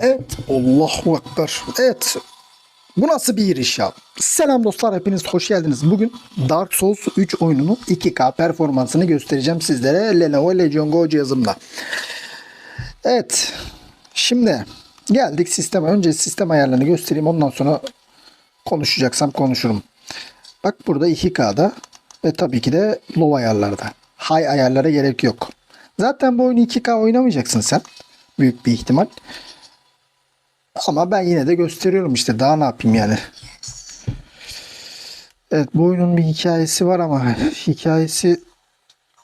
Evet. Allahu Ekber. Evet. Bu nasıl bir giriş ya? Selam dostlar hepiniz hoş geldiniz. Bugün Dark Souls 3 oyununun 2K performansını göstereceğim sizlere Lenovo Legion Go cihazımla. Evet. Şimdi geldik sisteme. Önce sistem ayarlarını göstereyim. Ondan sonra konuşacaksam konuşurum. Bak burada 2K'da ve tabii ki de low ayarlarda. High ayarlara gerek yok. Zaten bu oyunu 2K oynamayacaksın sen. Büyük bir ihtimal. Ama ben yine de gösteriyorum işte. Daha ne yapayım yani. Evet bu oyunun bir hikayesi var ama hikayesi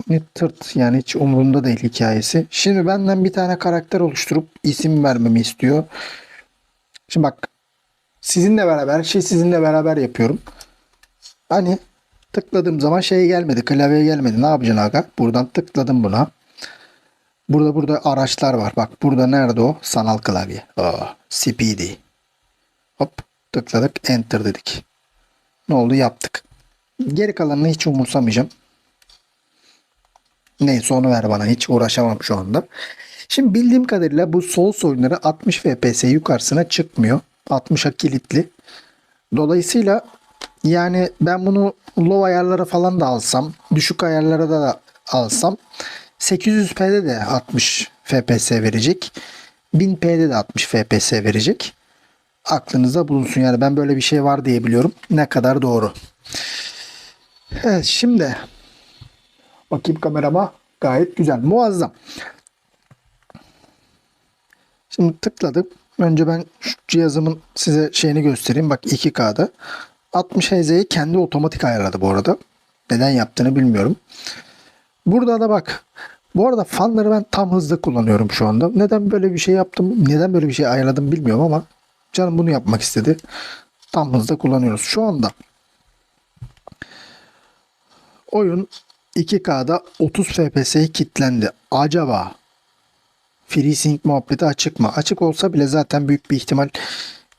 ne tırt yani hiç umurumda değil hikayesi. Şimdi benden bir tane karakter oluşturup isim vermemi istiyor. Şimdi bak sizinle beraber şeyi sizinle beraber yapıyorum. Hani tıkladığım zaman şey gelmedi klavyeye gelmedi. Ne yapacaksın aga? Buradan tıkladım buna. Burada burada araçlar var. Bak burada nerede o? Sanal klavye. Aa, speedy. Hop tıkladık enter dedik. Ne oldu yaptık. Geri kalanını hiç umursamayacağım. Neyse onu ver bana. Hiç uğraşamam şu anda. Şimdi bildiğim kadarıyla bu Souls oyunları 60 FPS yukarısına çıkmıyor. 60'a kilitli. Dolayısıyla yani ben bunu low ayarlara falan da alsam, düşük ayarlara da alsam 800p'de de 60 FPS verecek. 1000p'de de 60 FPS verecek. Aklınızda bulunsun yani ben böyle bir şey var diye biliyorum. Ne kadar doğru. Evet şimdi bakayım kamerama gayet güzel. Muazzam. Şimdi tıkladım. Önce ben şu cihazımın size şeyini göstereyim. Bak 2K'da. 60 Hz'yi kendi otomatik ayarladı bu arada. Neden yaptığını bilmiyorum. Burada da bak. Bu arada fanları ben tam hızda kullanıyorum şu anda. Neden böyle bir şey yaptım? Neden böyle bir şey ayarladım bilmiyorum ama canım bunu yapmak istedi. Tam hızda kullanıyoruz. Şu anda oyun 2K'da 30 FPS'ye kilitlendi. Acaba FreeSync muhabbeti açık mı? Açık olsa bile zaten büyük bir ihtimal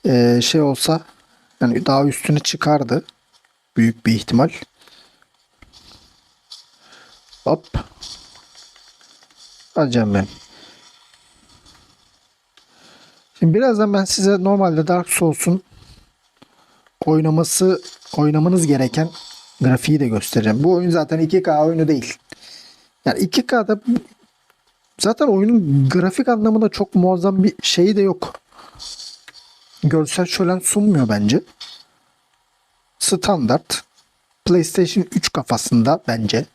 eee, şey olsa yani daha üstüne çıkardı. Büyük bir ihtimal. Hop. Alacağım ben. Şimdi birazdan ben size normalde Dark Souls'un oynaması oynamanız gereken grafiği de göstereceğim. Bu oyun zaten 2K oyunu değil. Yani 2K'da zaten oyunun grafik anlamında çok muazzam bir şeyi de yok. Görsel şölen sunmuyor bence. Standart PlayStation 3 kafasında bence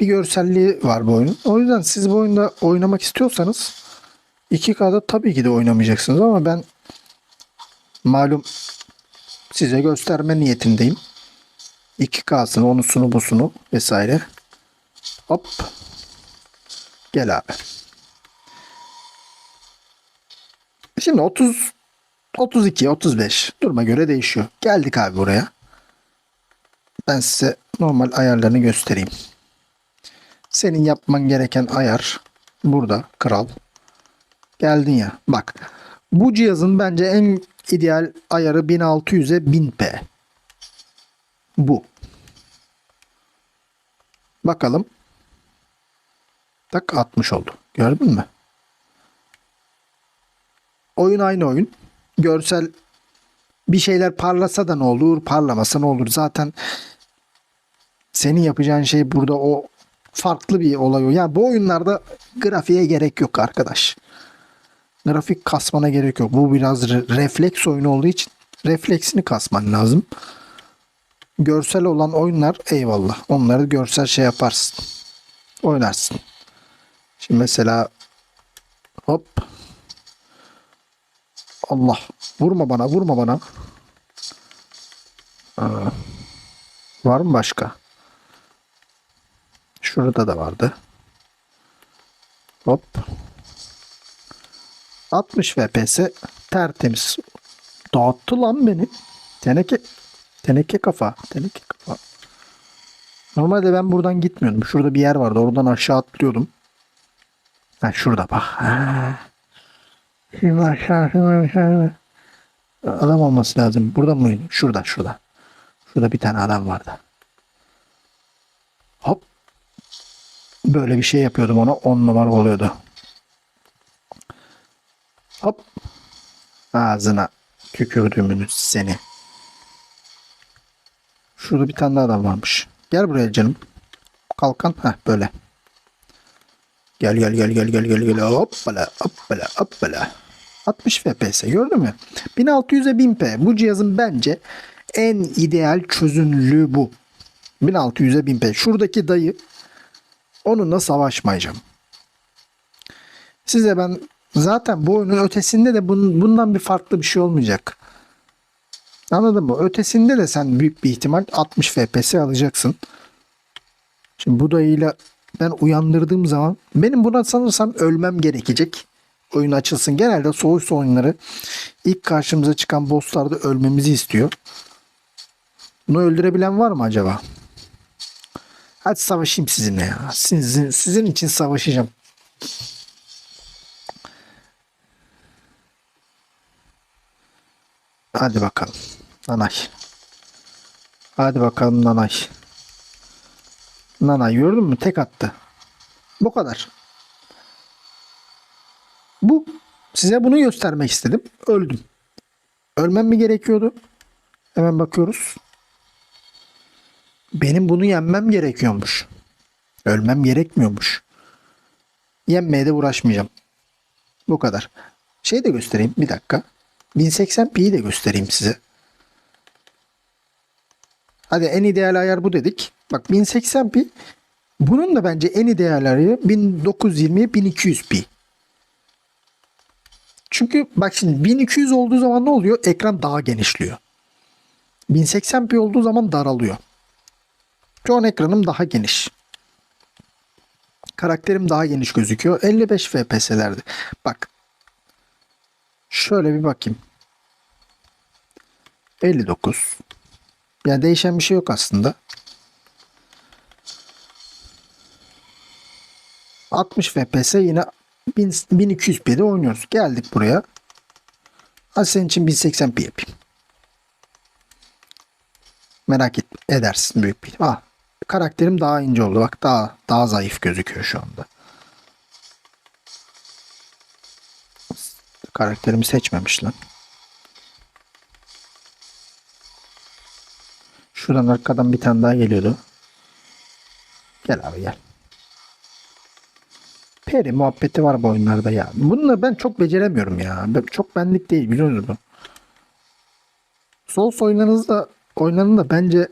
bir görselliği var bu oyunun. O yüzden siz bu oyunda oynamak istiyorsanız 2K'da tabii ki de oynamayacaksınız ama ben malum size gösterme niyetindeyim. 2K'sını, onusunu, busunu vesaire. Hop. Gel abi. Şimdi 30 32, 35 duruma göre değişiyor. Geldik abi buraya. Ben size normal ayarlarını göstereyim. Senin yapman gereken ayar burada kral. Geldin ya. Bak. Bu cihazın bence en ideal ayarı 1600'e 1000p. Bu. Bakalım. Tak 60 oldu. Gördün mü? Oyun aynı oyun. Görsel bir şeyler parlasa da ne olur, parlamasa ne olur. Zaten senin yapacağın şey burada o farklı bir olay o. Yani bu oyunlarda grafiğe gerek yok arkadaş. Grafik kasmana gerek yok. Bu biraz re- refleks oyunu olduğu için refleksini kasman lazım. Görsel olan oyunlar eyvallah. Onları görsel şey yaparsın. Oynarsın. Şimdi mesela hop Allah vurma bana vurma bana. Aa, var mı başka? Şurada da vardı. Hop. 60 FPS tertemiz. Dağıttı lan beni. Teneke teneke kafa. Teneke kafa. Normalde ben buradan gitmiyordum. Şurada bir yer vardı. Oradan aşağı atlıyordum. Ha şurada bak. Şimdi aşağı, şimdi aşağı. Adam olması lazım. Burada mıydı? Şurada, şurada. Şurada bir tane adam vardı. Hop. Böyle bir şey yapıyordum ona. 10 numara oluyordu. Hop. Ağzına tükürdüğümünü seni. Şurada bir tane daha adam varmış. Gel buraya canım. Kalkan. Heh böyle. Gel gel gel gel gel gel gel. Hoppala hoppala hoppala. 60 FPS gördün mü? 1600'e 1000p. Bu cihazın bence en ideal çözünürlüğü bu. 1600'e 1000p. Şuradaki dayı onunla savaşmayacağım. Size ben zaten bu oyunun ötesinde de bun- bundan bir farklı bir şey olmayacak. Anladın mı? Ötesinde de sen büyük bir ihtimal 60 FPS alacaksın. Şimdi bu dayıyla ben uyandırdığım zaman benim buna sanırsam ölmem gerekecek. Oyun açılsın. Genelde Souls oyunları ilk karşımıza çıkan bosslarda ölmemizi istiyor. Bunu öldürebilen var mı acaba? Hadi savaşayım sizinle ya. Sizin, sizin için savaşacağım. Hadi bakalım. Nanay. Hadi bakalım Nanay. Nanay gördün mü? Tek attı. Bu kadar. Bu. Size bunu göstermek istedim. Öldüm. Ölmem mi gerekiyordu? Hemen bakıyoruz. Benim bunu yenmem gerekiyormuş. Ölmem gerekmiyormuş. Yenmeye de uğraşmayacağım. Bu kadar. Şey de göstereyim bir dakika. 1080p'yi de göstereyim size. Hadi en ideal ayar bu dedik. Bak 1080p bunun da bence en ideal ayarı 1920'ye 1200p. Çünkü bak şimdi 1200 olduğu zaman ne oluyor? Ekran daha genişliyor. 1080p olduğu zaman daralıyor. Şu an ekranım daha geniş. Karakterim daha geniş gözüküyor. 55 FPS'lerde. Bak. Şöyle bir bakayım. 59. Yani değişen bir şey yok aslında. 60 FPS yine 1000 1200p'de oynuyoruz. Geldik buraya. Hadi senin için 1080p yapayım. Merak et, edersin büyük bir. Ah, karakterim daha ince oldu. Bak daha daha zayıf gözüküyor şu anda. Karakterimi seçmemiş lan. Şuradan arkadan bir tane daha geliyordu. Gel abi gel. Peri muhabbeti var bu oyunlarda ya. Bunları ben çok beceremiyorum ya. Çok benlik değil biliyor musun? Souls oyunlarınızda oyunlarında bence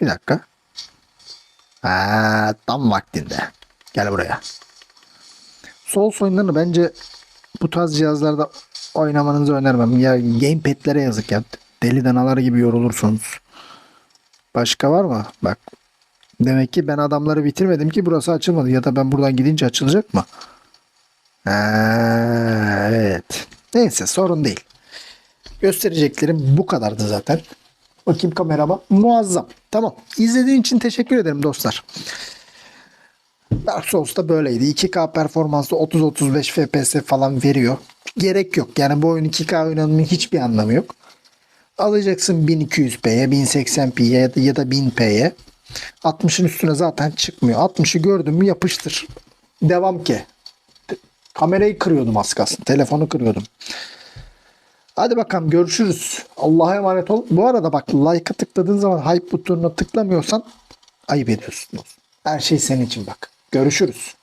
bir dakika. Ha, tam vaktinde. Gel buraya. Souls oyunlarını bence bu tarz cihazlarda oynamanızı önermem. Ya gamepad'lere yazık ya. Deli danalar gibi yorulursunuz. Başka var mı? Bak. Demek ki ben adamları bitirmedim ki burası açılmadı. Ya da ben buradan gidince açılacak mı? Ha, evet. Neyse sorun değil. Göstereceklerim bu kadardı zaten. Bakayım kamerama. Muazzam. Tamam. İzlediğin için teşekkür ederim dostlar. Dark Souls da böyleydi. 2K performansı 30-35 FPS falan veriyor. Gerek yok. Yani bu oyun 2K oynanmanın hiçbir anlamı yok. Alacaksın 1200p'ye, 1080p'ye ya da, ya da 1000p'ye. 60'ın üstüne zaten çıkmıyor. 60'ı gördün mü yapıştır. Devam ki. Kamerayı kırıyordum az kalsın. Telefonu kırıyordum. Hadi bakalım görüşürüz. Allah'a emanet ol. Bu arada bak like'a tıkladığın zaman hype butonuna tıklamıyorsan ayıp ediyorsun. Her şey senin için bak. Görüşürüz.